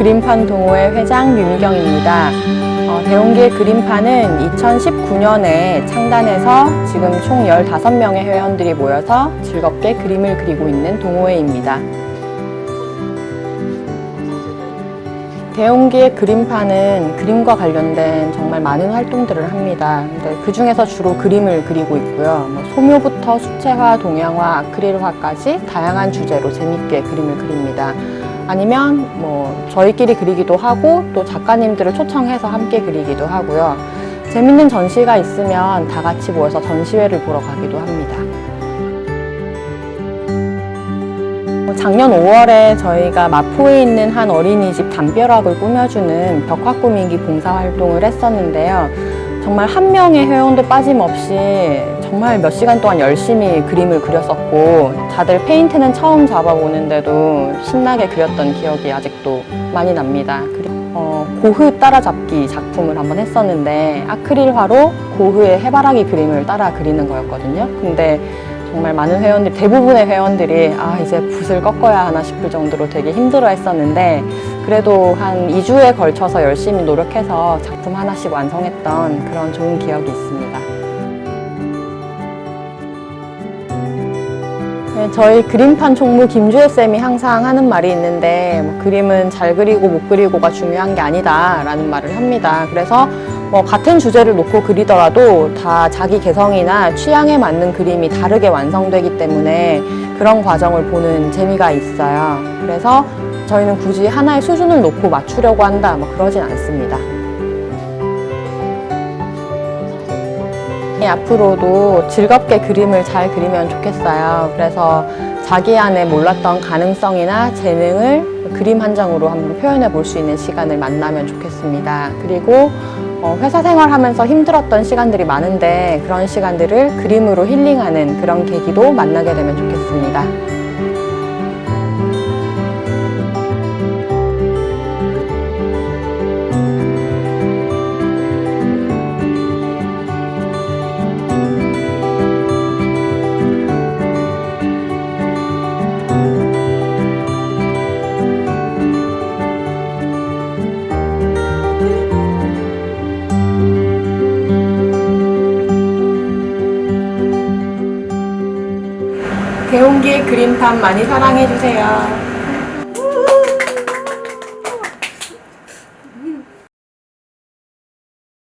그림판 동호회 회장 윤경입니다. 어, 대웅기의 그림판은 2019년에 창단해서 지금 총 15명의 회원들이 모여서 즐겁게 그림을 그리고 있는 동호회입니다. 대웅기의 그림판은 그림과 관련된 정말 많은 활동들을 합니다. 그 중에서 주로 그림을 그리고 있고요. 뭐 소묘부터 수채화, 동양화, 아크릴화까지 다양한 주제로 재밌게 그림을 그립니다. 아니면 뭐 저희끼리 그리기도 하고 또 작가님들을 초청해서 함께 그리기도 하고요. 재밌는 전시가 있으면 다 같이 모여서 전시회를 보러 가기도 합니다. 뭐 작년 5월에 저희가 마포에 있는 한 어린이집 담벼락을 꾸며주는 벽화 꾸미기 봉사활동을 했었는데요. 정말 한 명의 회원도 빠짐없이 정말 몇 시간 동안 열심히 그림을 그렸었고 다들 페인트는 처음 잡아보는데도 신나게 그렸던 기억이 아직도 많이 납니다. 어, 고흐 따라잡기 작품을 한번 했었는데 아크릴화로 고흐의 해바라기 그림을 따라 그리는 거였거든요. 근데 정말 많은 회원들, 대부분의 회원들이 아, 이제 붓을 꺾어야 하나 싶을 정도로 되게 힘들어 했었는데 그래도 한 2주에 걸쳐서 열심히 노력해서 작품 하나씩 완성했던 그런 좋은 기억이 있습니다. 저희 그림판 총무 김주혜 쌤이 항상 하는 말이 있는데 뭐 그림은 잘 그리고 못 그리고가 중요한 게 아니다라는 말을 합니다. 그래서 뭐 같은 주제를 놓고 그리더라도 다 자기 개성이나 취향에 맞는 그림이 다르게 완성되기 때문에 그런 과정을 보는 재미가 있어요. 그래서 저희는 굳이 하나의 수준을 놓고 맞추려고 한다 뭐 그러진 않습니다. 앞으로도 즐겁게 그림을 잘 그리면 좋겠어요. 그래서 자기 안에 몰랐던 가능성이나 재능을 그림 한 장으로 한번 표현해 볼 수 있는 시간을 만나면 좋겠습니다. 그리고 어, 회사 생활하면서 힘들었던 시간들이 많은데 그런 시간들을 그림으로 힐링하는 그런 계기도 만나게 되면 좋겠습니다. 대웅기의 그림판 많이 사랑해주세요.